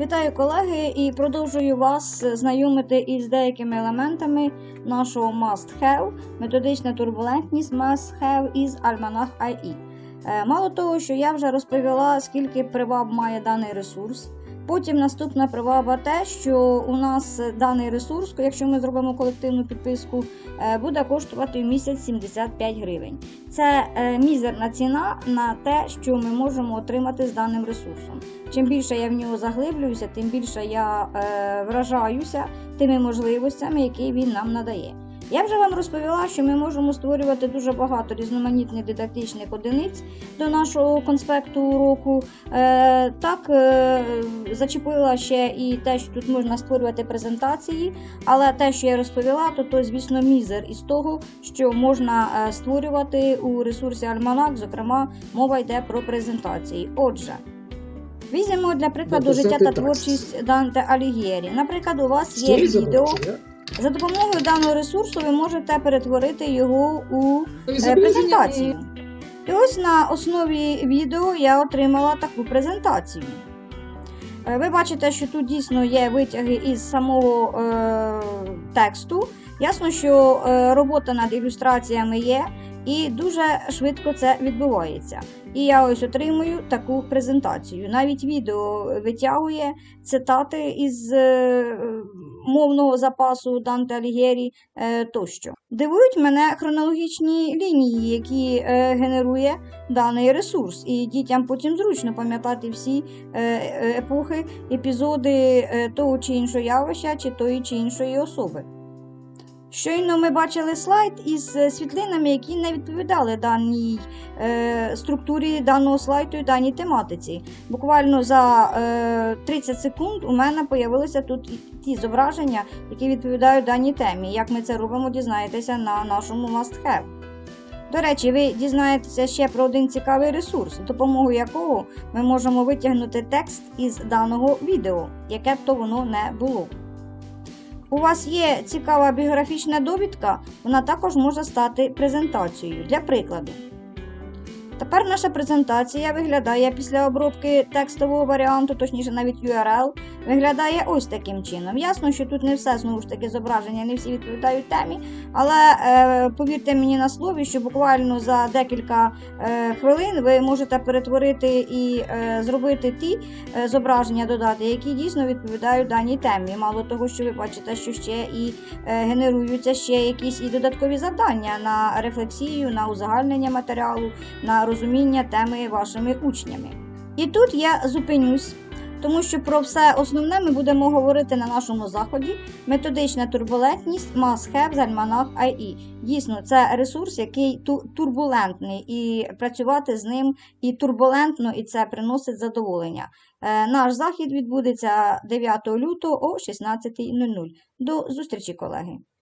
Вітаю колеги і продовжую вас знайомити із деякими елементами нашого Must Have, методична турбулентність Must Have із Almanach IE. Е, Мало того, що я вже розповіла, скільки приваб має даний ресурс. Потім наступна приваба те, що у нас даний ресурс, якщо ми зробимо колективну підписку, е, буде коштувати в місяць 75 гривень. Це е, мізерна ціна на те, що ми можемо отримати з даним ресурсом. Чим більше я в нього заглиблююся, тим більше я е, вражаюся тими можливостями, які він нам надає. Я вже вам розповіла, що ми можемо створювати дуже багато різноманітних дидактичних одиниць до нашого конспекту уроку. Е, так, е, зачепила ще і те, що тут можна створювати презентації, але те, що я розповіла, то, то звісно, мізер із того, що можна е, створювати у ресурсі Альманак, зокрема, мова йде про презентації. Отже. Візьмемо для прикладу Написати життя та творчість Данте Алігєрі. Наприклад, у вас є відео. За допомогою даного ресурсу ви можете перетворити його у е, презентацію. І ось на основі відео я отримала таку презентацію. Е, Ви бачите, що тут дійсно є витяги із самого е, тексту. Ясно, що е, робота над ілюстраціями є, і дуже швидко це відбувається. І я ось отримую таку презентацію. Навіть відео витягує цитати із е, мовного запасу Данте Алігєрі е, тощо. Дивують мене хронологічні лінії, які е, генерує даний ресурс, і дітям потім зручно пам'ятати всі епохи, епізоди того чи іншого явища, чи тої чи іншої особи. Щойно ми бачили слайд із е, світлинами, які не відповідали даній е, структурі даного слайду і даній тематиці. Буквально за е, 30 секунд у мене з'явилися тут ті зображення, які відповідають даній темі. Як ми це робимо, дізнаєтеся на нашому Must Have. До речі, ви дізнаєтеся ще про один цікавий ресурс, допомогою якого ми можемо витягнути текст із даного відео, яке б то воно не було. У вас є цікава біографічна довідка, вона також може стати презентацією. Для прикладу. Тепер наша презентація виглядає після обробки текстового варіанту, точніше навіть URL, виглядає ось таким чином. Ясно, що тут не все знову ж таки зображення, не всі відповідають темі, але е, повірте мені на слові, що буквально за декілька е, хвилин ви можете перетворити і е, зробити ті е, зображення додати, які дійсно відповідають даній темі. Мало того, що ви бачите, що ще і е, генеруються ще якісь і додаткові завдання на рефлексію, на узагальнення матеріалу, на розуміння теми вашими учнями. І тут я зупинюсь. Тому що про все основне ми будемо говорити на нашому заході. Методична турбулентність Must Have з IE. Дійсно, це ресурс, який турбулентний, і працювати з ним і турбулентно, і це приносить задоволення. Е, наш захід відбудеться 9 лютого о 16.00. До зустрічі, колеги!